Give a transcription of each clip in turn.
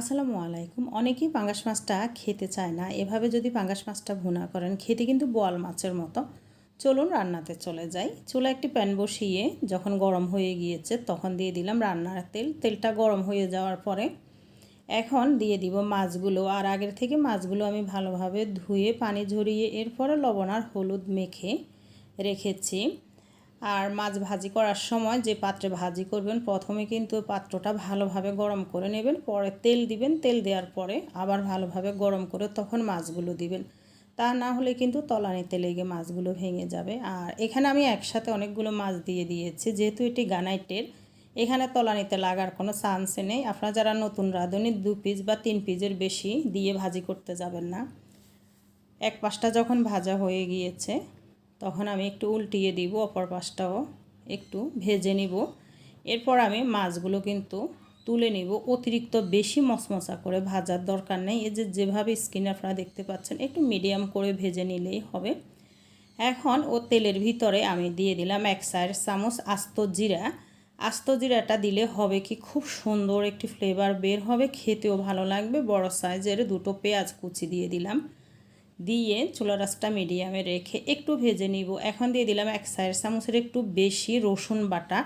আসসালামু আলাইকুম। অনেকেই পাঙ্গাস মাছটা খেতে চায় না। এভাবে যদি পাঙ্গাস মাছটা ভুনা করেন, খেতে কিন্তু বোয়াল মাছের মতো। চলুন রান্নাতে চলে যাই। চুলা একটি প্যান বসিয়ে যখন গরম হয়ে গিয়েছে, তখন দিয়ে দিলাম রান্নার তেল। তেলটা গরম হয়ে যাওয়ার পরে এখন দিয়ে দিব মাছগুলো। আর আগের থেকে মাছগুলো আমি ভালোভাবে ধুয়ে, পানি ঝরিয়ে, এরপরে লবণ আর হলুদ মেখে রেখেছি। আর মাছ ভাজি করার সময় যে পাত্রে ভাজি করবেন, প্রথমে কিন্তু পাত্রটা ভালোভাবে গরম করে নেবেন, পরে তেল দিবেন। তেল দেওয়ার পরে আবার ভালোভাবে গরম করে তখন মাছগুলো দিবেন। তা না হলে কিন্তু তলানিতে লেগে মাছগুলো ভেঙে যাবে। আর এখানে আমি একসাথে অনেকগুলো মাছ দিয়ে দিয়েছি, যেহেতু এটি গানাইটের। এখানে তলানিতে লাগার কোনো চান্সে নেই। আপনারা যারা নতুন, রাঁধুনি, দু পিস বা তিন পিসের বেশি দিয়ে ভাজি করতে যাবেন না। এক পাশটা যখন ভাজা হয়ে গিয়েছে তখন আমি একটু উল্টিয়ে দিব, অপর পাশটাও একটু ভেজে নিব। এরপর আমি মাছগুলো কিন্তু তুলে নিব। অতিরিক্ত বেশি মশমশা করে ভাজার দরকার নেই। এই যে যেভাবে স্কিন আপনারা দেখতে পাচ্ছেন, একটু মিডিয়াম করে ভেজে নিলেই হবে। এখন ও তেলের ভিতরে আমি দিয়ে দিলাম এক সাইড চামচ আস্ত জিরা। আস্ত জিরাটা দিলে হবে কি, খুব সুন্দর একটি ফ্লেভার বের হবে, খেতেও ভালো লাগবে। বড় সাইজের দুটো পেঁয়াজ কুচি দিয়ে দিলাম। দিয়ে চুলা রাসটা মিডিয়ামে রেখে একটু ভেজে নিব। এখন দিয়ে দিলাম এক সাইড চামচের একটু বেশি রসুন বাটা।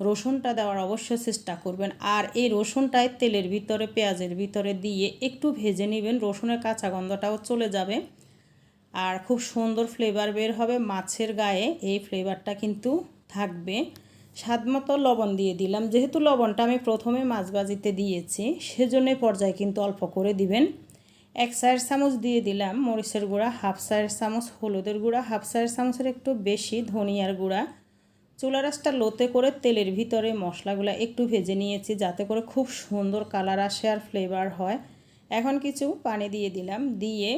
রসুনটা দেওয়ার অবশ্যই চেষ্টা করবেন। আর এই রসুনটাই তেলের ভিতরে, পেঁয়াজের ভিতরে দিয়ে একটু ভেজে নেবেন। রসুনের কাঁচা গন্ধটাও চলে যাবে। আর খুব সুন্দর ফ্লেভার বের হবে মাছের গায়ে। এই ফ্লেভারটা কিন্তু থাকবে। স্বাদ মতো লবণ দিয়ে দিলাম। যেহেতু লবণটা আমি প্রথমে মাছ বাজিতে দিয়েছি, সেজন্য পর্যায়ে কিন্তু অল্প করে দিবেন। এক চায়ের চামচ দিয়ে দিলাম মরিচের গুঁড়া, হাফ চায়ের চামচ হলুদের গুঁড়া, হাফ চায়ের চামচের একটু বেশি ধনিয়ার গুঁড়া। চুলা রাসটা লোতে করে তেলের ভিতরে মশলাগুলো একটু ভেজে নিয়েছি যাতে করে খুব সুন্দর কালার আসে আর ফ্লেভার হয়। এখন কিছু পানি দিয়ে দিলাম, দিয়ে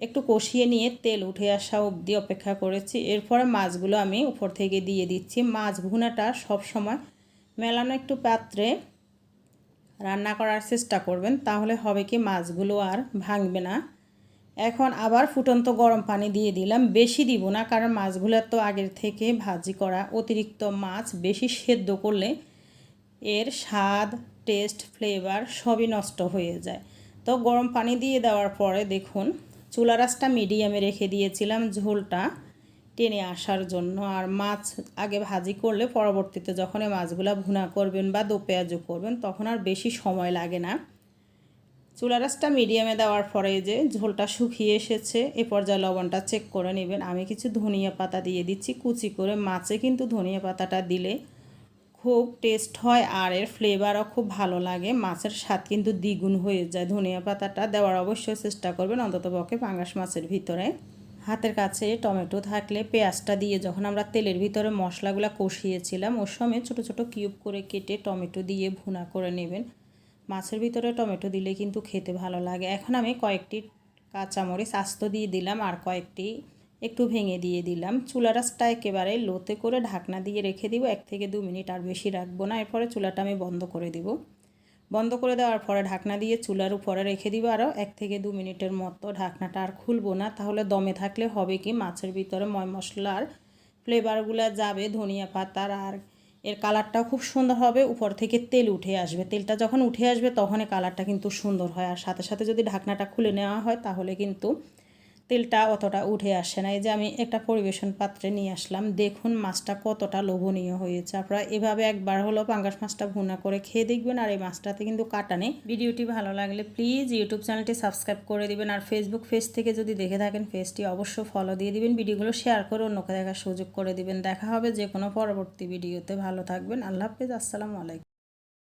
একটু কষিয়ে নিয়ে তেল উঠে আসা অবধি অপেক্ষা করেছি। এরপরে মাছগুলো আমি উপর থেকে দিয়ে দিচ্ছি। মাছ ভুনাটা সবসময় মেলানো একটু পাত্রে রান্না করার চেষ্টা করবেন, তাহলে হবে কি মাছগুলো আর ভাঙবে না। এখন আবার ফুটন্ত গরম পানি দিয়ে দিলাম, বেশি দিব না, কারণ মাছগুলো তো আগের থেকে ভাজি করা অতিরিক্ত মাছ, বেশি সেদ্ধ করলে এর স্বাদ টেস্ট ফ্লেভার সবই নষ্ট হয়ে যায়। তো গরম পানি দিয়ে দেওয়ার পরে দেখুন, চুলা রাসটা মিডিয়ামে রেখে দিয়েছিলাম ঝোলটা। টেনে আসার জন্য। আর মাছ আগে ভাজি করলে পরবর্তীতে যখন এই মাছগুলো ভুনা করবেন বা দো করবেন, তখন আর বেশি সময় লাগে না। চুলা রাসটা মিডিয়ামে দেওয়ার পরে যে ঝোলটা শুকিয়ে এসেছে, এ পর্যায়ে লবণটা চেক করে নেবেন। আমি কিছু ধনিয়া পাতা দিয়ে দিচ্ছি, কুচি করে মাছে কিন্তু ধনিয়া পাতাটা দিলে খুব টেস্ট হয় আর এর ফ্লেভারও খুব ভালো লাগে। মাছের স্বাদ কিন্তু দ্বিগুণ হয়ে যায়। ধনিয়া পাতাটা দেওয়ার অবশ্যই চেষ্টা করবেন অন্তত পক্ষে পাঙ্গাস মাছের ভিতরে। হাতের কাছে টমেটো থাকলে পেঁয়াজটা দিয়ে যখন আমরা তেলের ভিতরে মশলাগুলো কষিয়েছিলাম, ওর সময় ছোটো ছোটো কিউব করে কেটে টমেটো দিয়ে ভুনা করে নেবেন। মাছের ভিতরে টমেটো দিলে কিন্তু খেতে ভালো লাগে। এখন আমি কয়েকটি কাঁচামরিচ আস্ত দিয়ে দিলাম আর কয়েকটি একটু ভেঙে দিয়ে দিলাম। চুলা রাসটা একেবারে লোতে করে ঢাকনা দিয়ে রেখে দিব। এক থেকে দু মিনিট আর বেশি রাখব না। এরপরে চুলাটা আমি বন্ধ করে দিব। বন্ধ করে দেওয়ার পরে ঢাকনা দিয়ে চুলার উপরে রেখে দিব আরও এক থেকে দু মিনিটের মতো। ঢাকনাটা আর খুলবো না, তাহলে দমে থাকলে হবে কি? মাছের ভিতরে ময় মশলার ফ্লেভারগুলো যাবে, ধনিয়া পাতার আর এর কালারটাও খুব সুন্দর হবে, উপর থেকে তেল উঠে আসবে। তেলটা যখন উঠে আসবে তখনই কালারটা কিন্তু সুন্দর হয়। আর সাথে সাথে যদি ঢাকনাটা খুলে নেওয়া হয় তাহলে কিন্তু তেলটা অতটা উঠে আসে না। এই যে আমি একটা পরিবেশন পাত্রে নিয়ে আসলাম। দেখুন মাছটা কতটা লোভনীয় হয়েছে। আপনারা এভাবে একবার হলো পাঙ্গাস মাছটা ভুনা করে খেয়ে দেখবেন আর এই মাছটাতে কিন্তু কাটা নেই। ভিডিওটি ভালো লাগলে প্লিজ ইউটিউব চ্যানেলটি সাবস্ক্রাইব করে দিবেন আর ফেসবুক পেজ থেকে যদি দেখে থাকেন পেজটি অবশ্যই ফলো দিয়ে দিবেন। ভিডিওগুলো শেয়ার করে অন্যকে দেখার সুযোগ করে দিবেন। দেখা হবে যে কোনো পরবর্তী ভিডিওতে। ভালো থাকবেন। আল্লাহ হাফেজ। আসসালামু আলাইকুম।